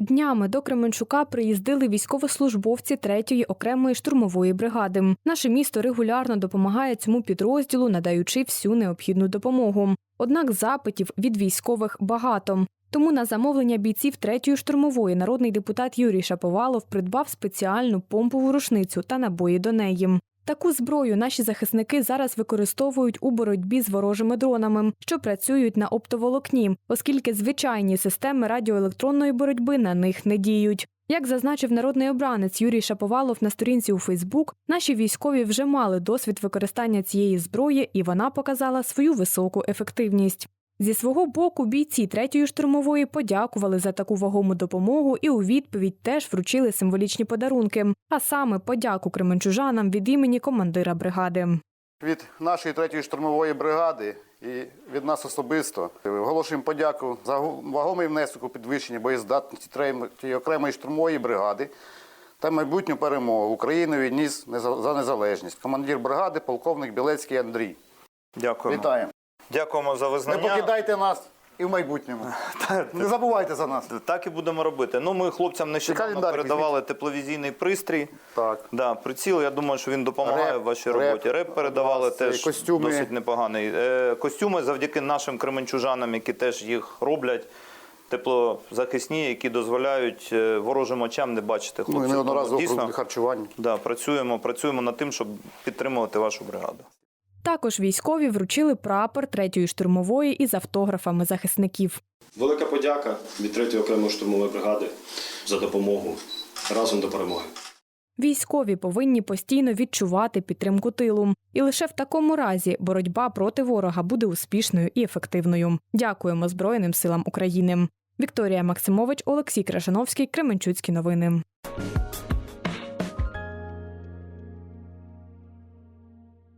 Днями до Кременчука приїздили військовослужбовці 3-ї окремої штурмової бригади. Наше місто регулярно допомагає цьому підрозділу, надаючи всю необхідну допомогу. Однак запитів від військових багато. Тому на замовлення бійців 3-ї штурмової народний депутат Юрій Шаповалов придбав спеціальну помпову рушницю та набої до неї. Таку зброю наші захисники зараз використовують у боротьбі з ворожими дронами, що працюють на оптоволокні, оскільки звичайні системи радіоелектронної боротьби на них не діють. Як зазначив народний обранець Юрій Шаповалов на сторінці у Фейсбук, наші військові вже мали досвід використання цієї зброї, і вона показала свою високу ефективність. Зі свого боку бійці третьої штурмової подякували за таку вагому допомогу і у відповідь теж вручили символічні подарунки, а саме подяку кременчужанам від імені командира бригади. Від нашої третьої штурмової бригади і від нас особисто оголошуємо подяку за вагомий внесок у підвищення боєздатності третьої окремої штурмової бригади та майбутню перемогу України війні за незалежність. Командир бригади, полковник Білецький Андрій. Дякуємо. Вітаємо! Дякуємо за Не визнання. покидайте нас і в майбутньому. Не забувайте за нас. Так і будемо робити. Ну, ми хлопцям нещодавно календарик передавали тепловізійний пристрій. Так. Да, приціл, я думаю, що він допомагає Реп, в вашій реп. роботі. Реп передавали Вас, теж костюми. досить непоганий. Е, костюми завдяки нашим кременчужанам, які теж їх роблять. Теплозахисні, які дозволяють е, ворожим очам не бачити Ну, хлопців. і неодноразово Дійсно, харчування. да, працюємо, працюємо над тим, щоб підтримувати вашу бригаду. Також військові вручили прапор третьої штурмової із автографами захисників. Велика подяка від 3-ї окремої штурмової бригади за допомогу разом до перемоги. Військові повинні постійно відчувати підтримку тилу, і лише в такому разі боротьба проти ворога буде успішною і ефективною. Дякуємо Збройним силам України. Вікторія Максимович, Олексій Крашановський, Кременчуцькі новини.